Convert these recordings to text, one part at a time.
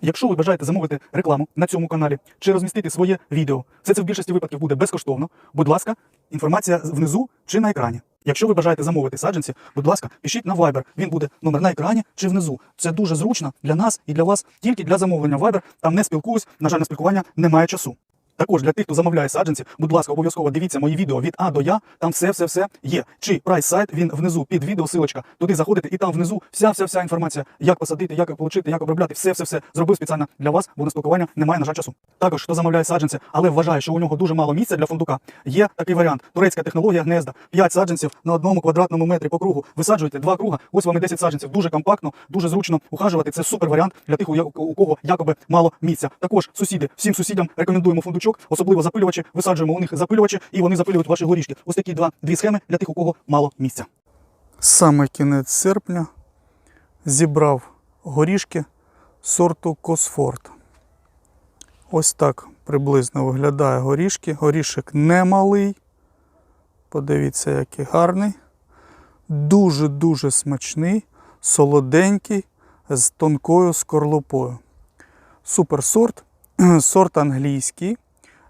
Якщо ви бажаєте замовити рекламу на цьому каналі чи розмістити своє відео, все це в більшості випадків буде безкоштовно. Будь ласка, інформація внизу чи на екрані. Якщо ви бажаєте замовити саджанці, будь ласка, пишіть на Viber. Він буде номер на екрані чи внизу. Це дуже зручно для нас і для вас тільки для замовлення Viber. Там не спілкуюсь. На жаль, на спілкування немає часу. Також для тих, хто замовляє саджанці, будь ласка, обов'язково дивіться мої відео від А до Я. Там все, все, все є. Чи прайс сайт, він внизу під відео, силочка. Туди заходите, і там внизу вся, вся, вся інформація, як посадити, як отримати, як обробляти, все, все, все зробив спеціально для вас, бо на спілкування немає, на жаль, часу. Також хто замовляє саджанці, але вважає, що у нього дуже мало місця для фундука. Є такий варіант. Турецька технологія гнезда. 5 саджанців на одному квадратному метрі по кругу. Висаджуєте два круга. Ось вам і 10 саджанців. Дуже компактно, дуже зручно ухажувати. Це супер варіант для тих, у кого якоби мало місця. Також сусіди, всім сусідам рекомендуємо фундучок, особливо запилювачі. Висаджуємо у них запилювачі, і вони запилюють ваші горішки. Ось такі два дві схеми для тих, у кого мало місця. Саме кінець серпня зібрав горішки сорту Косфорд. Ось так приблизно виглядає горішки. Горішок немалий. Подивіться, який гарний. Дуже-дуже смачний, солоденький, з тонкою скорлупою. Суперсорт, сорт англійський.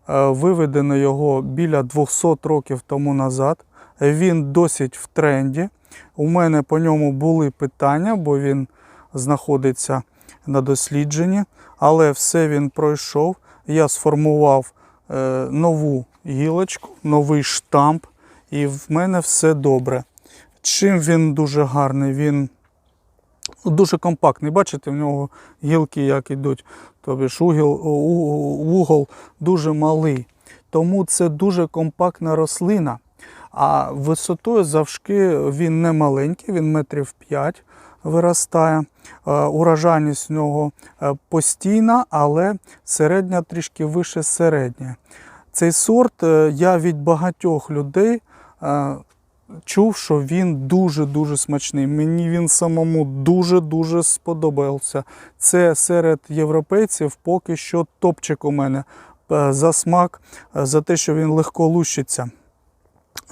Е, Виведено його біля 200 років тому назад. Він досить в тренді. У мене по ньому були питання, бо він знаходиться на дослідженні, але все він пройшов. Я сформував е, нову гілочку, новий штамп, і в мене все добре. Чим він дуже гарний? Він дуже компактний. Бачите, в нього гілки як йдуть. Тобі ж угіл, у- вугол дуже малий. Тому це дуже компактна рослина. А висотою завжки він не маленький, він метрів 5 виростає. Е, Урожайність в нього е, постійна, але середня трішки вище середньої. Цей сорт е, я від багатьох людей чув, що він дуже-дуже смачний. Мені він самому дуже-дуже сподобався. Це серед європейців поки що топчик у мене е, за смак, е, за те, що він легко лущиться.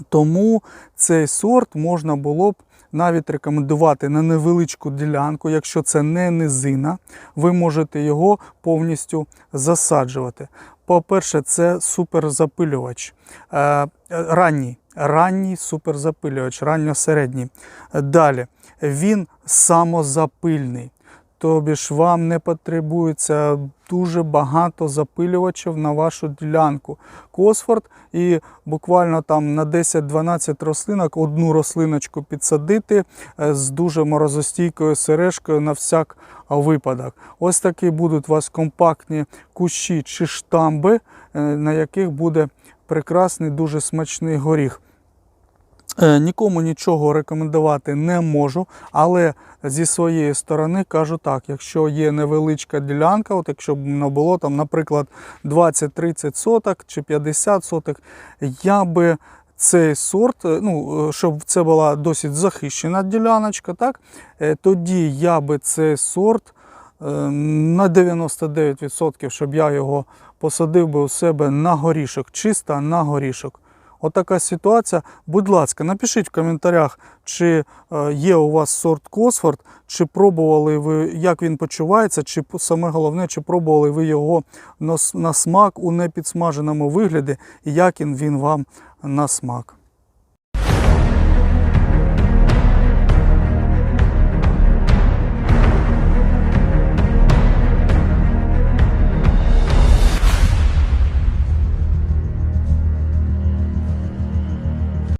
Тому цей сорт можна було б навіть рекомендувати на невеличку ділянку, якщо це не низина, ви можете його повністю засаджувати. По-перше, це суперзапилювач. Е, ранній, ранній суперзапилювач, ранньо-середній. Далі, він самозапильний. Тобі ж вам не потребується дуже багато запилювачів на вашу ділянку. Косфорд і буквально там на 10-12 рослинок одну рослиночку підсадити е, з дуже морозостійкою сережкою на всяк випадок. Ось такі будуть у вас компактні кущі чи штамби, е, на яких буде прекрасний, дуже смачний горіх. Е, Нікому нічого рекомендувати не можу, але зі своєї сторони кажу так: якщо є невеличка ділянка, от якщо б не було там, наприклад, 20-30 соток чи 50 соток, я би цей сорт, е, ну, е, щоб це була досить захищена діляночка, так, тоді я би цей сорт на 99%, щоб я його посадив би у себе на горішок, чисто на горішок. Отака ситуація. Будь ласка, напишіть в коментарях, чи е, є у вас сорт Косфорд, чи пробували ви, як він почувається, чи саме головне, чи пробували ви його на, смак у непідсмаженому вигляді, і як він вам на смак.